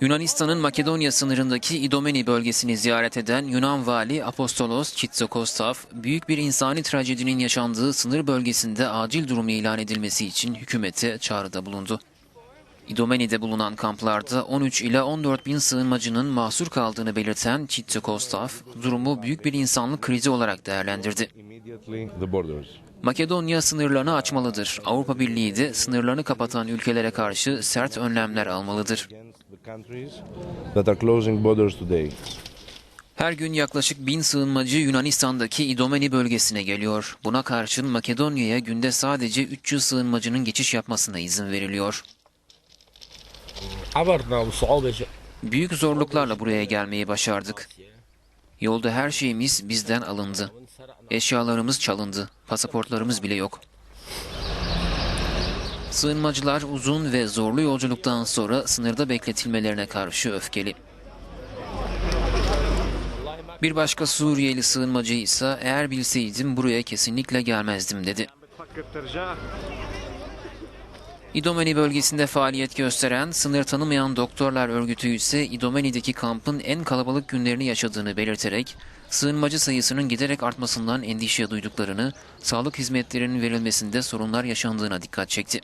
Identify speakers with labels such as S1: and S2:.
S1: Yunanistan'ın Makedonya sınırındaki İdomeni bölgesini ziyaret eden Yunan vali Apostolos Kitsokostav, büyük bir insani trajedinin yaşandığı sınır bölgesinde acil durum ilan edilmesi için hükümete çağrıda bulundu. İdomeni'de bulunan kamplarda 13 ila 14 bin sığınmacının mahsur kaldığını belirten Kitsokostav, durumu büyük bir insanlık krizi olarak değerlendirdi. Makedonya sınırlarını açmalıdır. Avrupa Birliği de sınırlarını kapatan ülkelere karşı sert önlemler almalıdır. Her gün yaklaşık bin sığınmacı Yunanistan'daki İdomeni bölgesine geliyor. Buna karşın Makedonya'ya günde sadece 300 sığınmacının geçiş yapmasına izin veriliyor. Büyük zorluklarla buraya gelmeyi başardık. Yolda her şeyimiz bizden alındı. Eşyalarımız çalındı. Pasaportlarımız bile yok. Sığınmacılar uzun ve zorlu yolculuktan sonra sınırda bekletilmelerine karşı öfkeli. Bir başka Suriyeli sığınmacı ise eğer bilseydim buraya kesinlikle gelmezdim dedi. İdomeni bölgesinde faaliyet gösteren Sınır Tanımayan Doktorlar Örgütü ise İdomeni'deki kampın en kalabalık günlerini yaşadığını belirterek sığınmacı sayısının giderek artmasından endişe duyduklarını, sağlık hizmetlerinin verilmesinde sorunlar yaşandığına dikkat çekti.